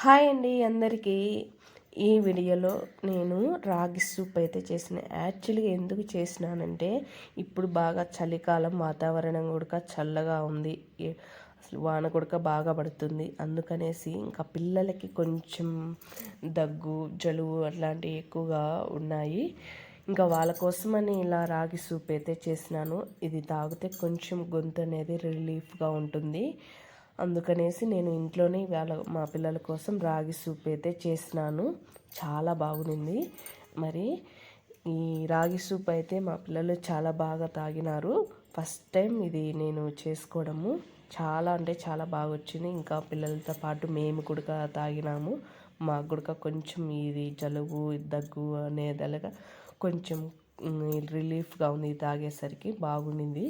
Hi అండి అందరికీ. ఈ వీడియోలో నేను రాగి సూప్ అయితే చేసిన యాక్చువల్గా ఎందుకు చేసినానంటే ఇప్పుడు బాగా చలికాలం వాతావరణం కూడా చల్లగా ఉంది. అసలు వాన కూడా బాగా పడుతుంది. అందుకనేసి ఇంకా పిల్లలకి కొంచెం దగ్గు జలుబు అట్లాంటివి ఎక్కువగా ఉన్నాయి. ఇంకా వాళ్ళ కోసమని ఇలా రాగి సూప్ అయితే చేసినాను. ఇది తాగితే కొంచెం గొంతు అనేది రిలీఫ్గా ఉంటుంది. అందుకనేసి నేను ఇంట్లోనే వాళ్ళ మా పిల్లల కోసం రాగి సూప్ అయితే చేసినాను. చాలా బాగుంది మరి ఈ రాగి సూప్ అయితే మా పిల్లలు చాలా బాగా తాగినారు. ఫస్ట్ టైం ఇది నేను చేసుకోవడము. చాలా అంటే చాలా బాగా వచ్చింది ఇంకా పిల్లలతో పాటు మేము కూడా తాగినాము. మాకు కూడా కొంచెం ఇది జలుబు దగ్గు అనేదలగా కొంచెం రిలీఫ్గా ఉంది తాగేసరికి బాగుండింది.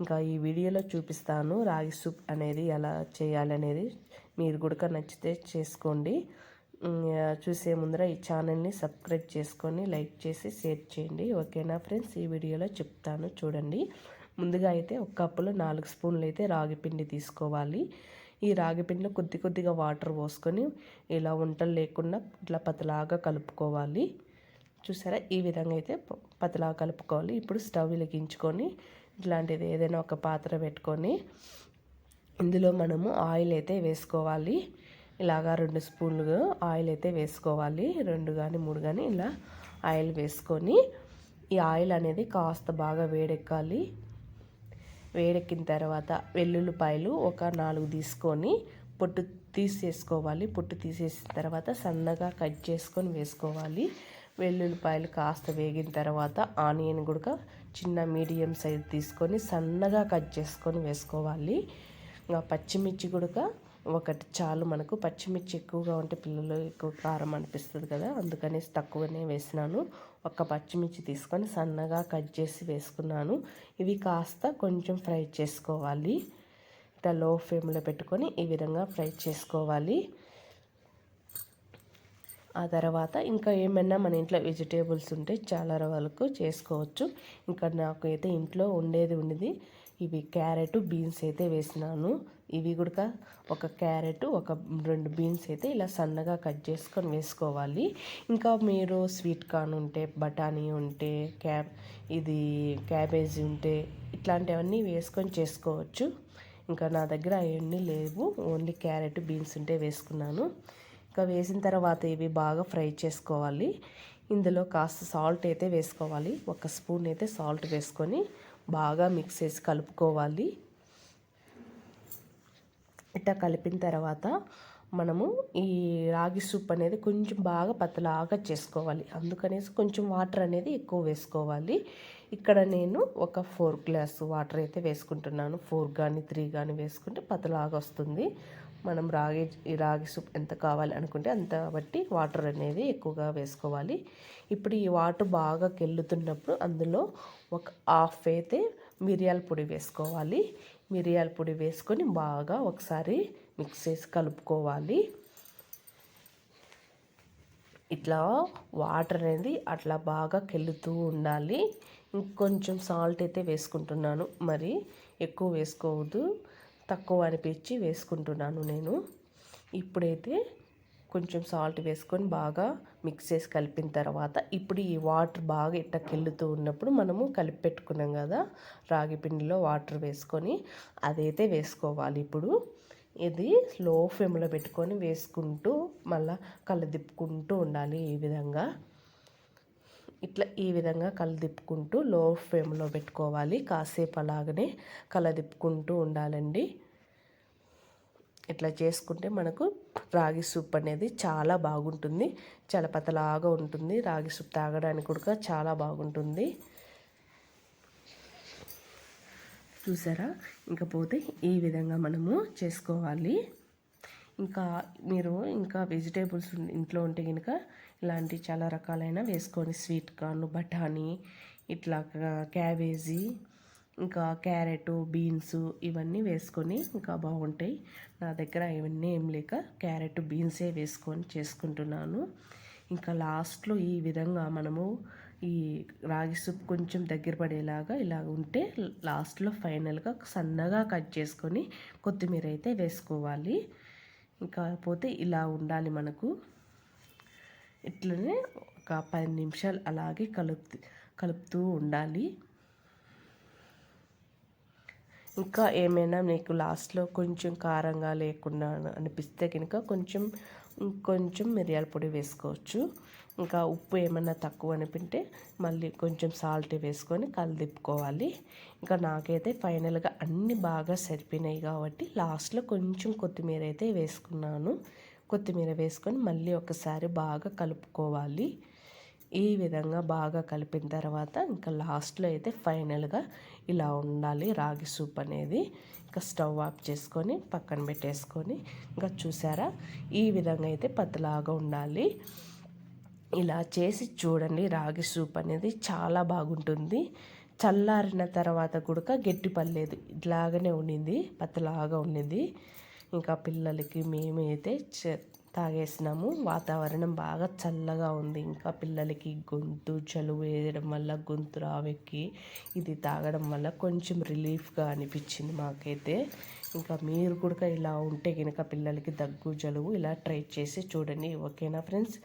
ఇంకా ఈ వీడియోలో చూపిస్తాను రాగి సూప్ అనేది ఎలా చేయాలనేది. మీరు కూడా నచ్చితే చేసుకోండి. చూసే ముందర ఈ ఛానల్ని సబ్స్క్రైబ్ చేసుకొని లైక్ చేసి షేర్ చేయండి. ఓకేనా ఫ్రెండ్స్? ఈ వీడియోలో చెప్తాను చూడండి. ముందుగా అయితే ఒక కప్పులో నాలుగు స్పూన్లు అయితే రాగి పిండి తీసుకోవాలి. ఈ రాగి పిండిలో కొద్ది కొద్దిగా వాటర్ పోసుకొని ఇలా వంటలు లేకుండా ఇట్లా పతలాగా కలుపుకోవాలి. చూసారా? ఈ విధంగా అయితే పతలా కలుపుకోవాలి. ఇప్పుడు స్టవ్ వెలిగించుకొని ఇట్లాంటిది ఏదైనా ఒక పాత్ర పెట్టుకొని ఇందులో మనము ఆయిల్ అయితే వేసుకోవాలి. ఇలాగా రెండు స్పూన్లు ఆయిల్ అయితే వేసుకోవాలి. రెండు కానీ మూడు కానీ ఇలా ఆయిల్ వేసుకొని ఈ ఆయిల్ అనేది కాస్త బాగా వేడెక్కాలి. వేడెక్కిన తర్వాత వెల్లుల్లిపాయలు ఒక నాలుగు తీసుకొని పొట్టు తీసేసుకోవాలి. పొట్టు తీసేసిన తర్వాత సన్నగా కట్ చేసుకొని వేసుకోవాలి. వెల్లుల్లిపాయలు కాస్త వేగిన తర్వాత ఆనియన్ కూడా చిన్న మీడియం సైజ్ తీసుకొని సన్నగా కట్ చేసుకొని వేసుకోవాలి. ఇంకా పచ్చిమిర్చి కూడా ఒకటి చాలు మనకు. పచ్చిమిర్చి ఎక్కువగా ఉంటే పిల్లలు ఎక్కువ కారం అనిపిస్తుంది కదా అందుకనేసి తక్కువనే వేసినాను. ఒక పచ్చిమిర్చి తీసుకొని సన్నగా కట్ చేసి వేసుకున్నాను. ఇవి కాస్త కొంచెం ఫ్రై చేసుకోవాలి. ఇట్లా లో ఫ్లేమ్లో పెట్టుకొని ఈ విధంగా ఫ్రై చేసుకోవాలి. ఆ తర్వాత ఇంకా ఏమైనా మన ఇంట్లో వెజిటేబుల్స్ ఉంటే చాలా వరకు చేసుకోవచ్చు. ఇంకా నాకు అయితే ఇంట్లో ఉండేది ఉండేది ఇవి క్యారెట్ బీన్స్ అయితే వేసినాను. ఇవి కూడా ఒక క్యారెట్ ఒక రెండు బీన్స్ అయితే ఇలా సన్నగా కట్ చేసుకొని వేసుకోవాలి. ఇంకా మీరు స్వీట్ కార్న్ ఉంటే బఠానీ ఉంటే క్యాబ్ ఇది క్యాబేజీ ఉంటే ఇట్లాంటివన్నీ వేసుకొని చేసుకోవచ్చు. ఇంకా నా దగ్గర అవన్నీ లేవు. ఓన్లీ క్యారెట్ బీన్స్ ఉంటే వేసుకున్నాను. ఇంకా వేసిన తర్వాత ఇవి బాగా ఫ్రై చేసుకోవాలి. ఇందులో కాస్త సాల్ట్ అయితే వేసుకోవాలి. ఒక స్పూన్ అయితే సాల్ట్ వేసుకొని బాగా మిక్స్ చేసి కలుపుకోవాలి. ఇట్లా కలిపిన తర్వాత మనము ఈ రాగి సూప్ అనేది కొంచెం బాగా పతలాగా చేసుకోవాలి. అందుకనేసి కొంచెం వాటర్ అనేది ఎక్కువ వేసుకోవాలి. ఇక్కడ నేను ఒక ఫోర్ గ్లాస్ వాటర్ అయితే వేసుకుంటున్నాను. ఫోర్ కానీ త్రీ కానీ వేసుకుంటే పతలాగా వస్తుంది. మనం రాగి ఈ రాగి సూప్ ఎంత కావాలి అనుకుంటే అంత బట్టి వాటర్ అనేది ఎక్కువగా వేసుకోవాలి. ఇప్పుడు ఈ వాటర్ బాగా కెళ్ళుతున్నప్పుడు అందులో ఒక హాఫ్ అయితే మిరియాల పొడి వేసుకోవాలి. మిరియాల పొడి వేసుకొని బాగా ఒకసారి మిక్స్ చేసి కలుపుకోవాలి. ఇట్లా వాటర్ అనేది అట్లా బాగా కెళ్ళుతూ ఉండాలి. ఇంకొంచెం సాల్ట్ అయితే వేసుకుంటున్నాను. మరి ఎక్కువ వేసుకోవద్దు. తక్కువ అనిపించి వేసుకుంటున్నాను నేను. ఇప్పుడైతే కొంచెం సాల్ట్ వేసుకొని బాగా మిక్స్ చేసి కలిపిన తర్వాత ఇప్పుడు ఈ వాటర్ బాగా ఇట్ట కెళ్ళుతూ ఉన్నప్పుడు మనము కలిపి పెట్టుకున్నాం కదా రాగి పిండిలో వాటర్ వేసుకొని అదైతే వేసుకోవాలి ఇప్పుడు. ఇది స్లో ఫ్లేమ్లో పెట్టుకొని వేసుకుంటూ మళ్ళా కలదిప్పుకుంటూ ఉండాలి ఈ విధంగా. ఇట్లా ఈ విధంగా కలదిప్పుకుంటూ లో ఫ్లేమ్లో పెట్టుకోవాలి. కాసేపు అలాగనే కలదిప్పుకుంటూ ఉండాలండి. ఇట్లా చేసుకుంటే మనకు రాగి సూప్ అనేది చాలా బాగుంటుంది. చలపతలాగా ఉంటుంది. రాగి సూప్ తాగడానికి కూడా చాలా బాగుంటుంది. చూసారా? ఇంకపోతే ఈ విధంగా మనము చేసుకోవాలి. ఇంకా మీరు ఇంకా వెజిటేబుల్స్ ఇంట్లో ఉంటే కనుక ఇలాంటి చాలా రకాలైన వేసుకొని స్వీట్ కార్న్ బఠానీ ఇట్లా క్యాబేజీ ఇంకా క్యారెట్ బీన్స్ ఇవన్నీ వేసుకొని ఇంకా బాగుంటాయి. నా దగ్గర ఇవన్నీ ఏం లేక క్యారెట్ బీన్సే వేసుకొని చేసుకుంటున్నాను. ఇంకా లాస్ట్లో ఈ విధంగా మనము ఈ రాగి సూప్ కొంచెం దగ్గర పడేలాగా ఇలా ఉంటే లాస్ట్లో ఫైనల్గా సన్నగా కట్ చేసుకొని కొత్తిమీర అయితే వేసుకోవాలి. కాకపోతే ఇలా ఉండాలి మనకు. ఇట్లనే ఒక పది నిమిషాలు అలాగే కలుపు కలుపుతూ ఉండాలి. ఇంకా ఏమైనా మీకు లాస్ట్లో కొంచెం కారంగా లేకుండా అనిపిస్తే కనుక కొంచెం కొంచెం మిరియాల పొడి వేసుకోవచ్చు. ఇంకా ఉప్పు ఏమైనా తక్కువ అనిపింటే మళ్ళీ కొంచెం సాల్ట్ వేసుకొని కలిదిప్పుకోవాలి. ఇంకా నాకైతే ఫైనల్గా అన్నీ బాగా సరిపోయినాయి కాబట్టి లాస్ట్లో కొంచెం కొత్తిమీర అయితే వేసుకున్నాను. కొత్తిమీర వేసుకొని మళ్ళీ ఒకసారి బాగా కలుపుకోవాలి. ఈ విధంగా బాగా కలిపిన తర్వాత ఇంకా లాస్ట్లో అయితే ఫైనల్గా ఇలా ఉండాలి రాగి సూప్ అనేది. ఇంకా స్టవ్ ఆఫ్ చేసుకొని పక్కన పెట్టేసుకొని ఇంకా చూసారా? ఈ విధంగా అయితే పతలాగా ఉండాలి. ఇలా చేసి చూడండి రాగి సూప్ అనేది చాలా బాగుంటుంది. చల్లారిన తర్వాత కూడా గట్టి పర్లేదు ఇలాగనే ఉండింది పతలాగా ఉండింది. ఇంకా పిల్లలకి మేమైతే తాగేసినాము. వాతావరణం బాగా చల్లగా ఉంది. ఇంకా పిల్లలకి గొంతు చలువ వేయడం వల్ల గొంతు రావెక్కి ఇది తాగడం వల్ల కొంచెం రిలీఫ్గా అనిపించింది మాకైతే. ఇంకా మీరు కూడా ఇలా ఉంటే కనుక పిల్లలకి దగ్గు జలుబు ఇలా ట్రై చేసి చూడండి. ఓకేనా ఫ్రెండ్స్?